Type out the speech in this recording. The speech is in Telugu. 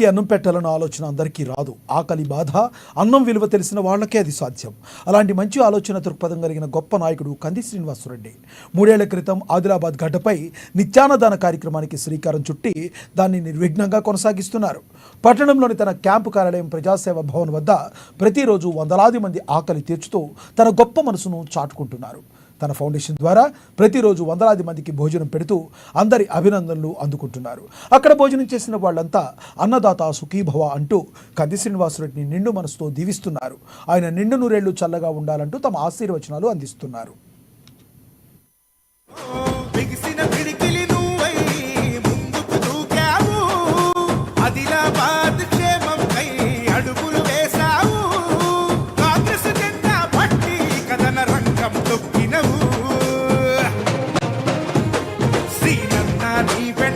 కి అన్నం పెట్టాలన్న ఆలోచన అందరికీ రాదు. ఆకలి బాధ అన్నం విలువ తెలిసిన వాళ్ళకే అది సాధ్యం. అలాంటి మంచి ఆలోచన దృక్పథం కలిగిన గొప్ప నాయకుడు కంది శ్రీనివాసరెడ్డి. మూడేళ్ళ క్రితం ఆదిలాబాద్ గడ్డపై నిత్యాన్నదాన కార్యక్రమానికి శ్రీకారం చుట్టి దాన్ని నిర్విఘ్నంగా కొనసాగిస్తున్నారు. పట్టణంలోని తన క్యాంపు కార్యాలయం ప్రజాసేవ భవన్ వద్ద ప్రతిరోజు వందలాది మంది ఆకలి తీర్చుతూ తన గొప్ప మనసును చాటుకుంటున్నారు. తన ఫౌండేషన్ ద్వారా ప్రతిరోజు వందలాది మందికి భోజనం పెడుతూ అందరి అభినందనలు అందుకుంటున్నారు. అక్కడ భోజనం చేసిన వాళ్ళంతా అన్నదాత సుఖీభవ అంటూ కది శ్రీనివాసరెడ్డిని నిండు మనసుతో దీవిస్తున్నారు. ఆయన నిండు నూరేళ్ళు చల్లగా ఉండాలంటూ తమ ఆశీర్వచనాలు అందిస్తున్నారు. అదిలాబాద్ అడుగులు He ran